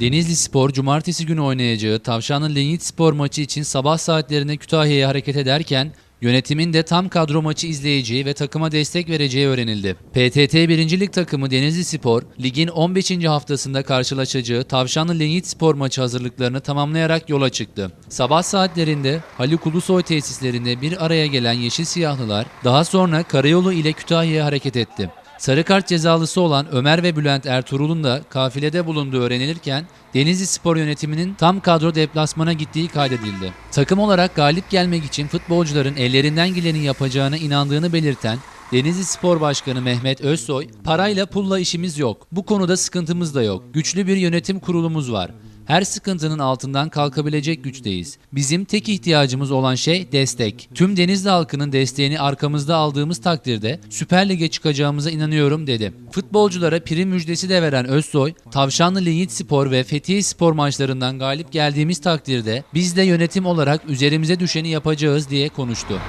Denizli Spor cumartesi günü oynayacağı Tavşanlı Lenyit Spor maçı için sabah saatlerinde Kütahya'ya hareket ederken yönetimin de tam kadro maçı izleyeceği ve takıma destek vereceği öğrenildi. PTT 1. Lig takımı Denizli Spor, ligin 15. haftasında karşılaşacağı Tavşanlı Lenyit Spor maçı hazırlıklarını tamamlayarak yola çıktı. Sabah saatlerinde Haluk Ulusoy tesislerinde bir araya gelen Yeşil Siyahlılar daha sonra Karayolu ile Kütahya'ya hareket etti. Sarı kart cezalısı olan Ömer ve Bülent Ertuğrul'un da kafilede bulunduğu öğrenilirken Denizli Spor yönetiminin tam kadro deplasmana gittiği kaydedildi. Takım olarak galip gelmek için futbolcuların ellerinden geleni yapacağına inandığını belirten Denizli Spor Başkanı Mehmet Özsoy, parayla pulla işimiz yok. Bu konuda sıkıntımız da yok. Güçlü bir yönetim kurulumuz var. Her sıkıntının altından kalkabilecek güçteyiz. Bizim tek ihtiyacımız olan şey destek. Tüm Denizli halkının desteğini arkamızda aldığımız takdirde Süper Lig'e çıkacağımıza inanıyorum dedi. Futbolculara prim müjdesi de veren Özsoy, Tavşanlı Linyit Spor ve Fethiye Spor maçlarından galip geldiğimiz takdirde biz de yönetim olarak üzerimize düşeni yapacağız diye konuştu.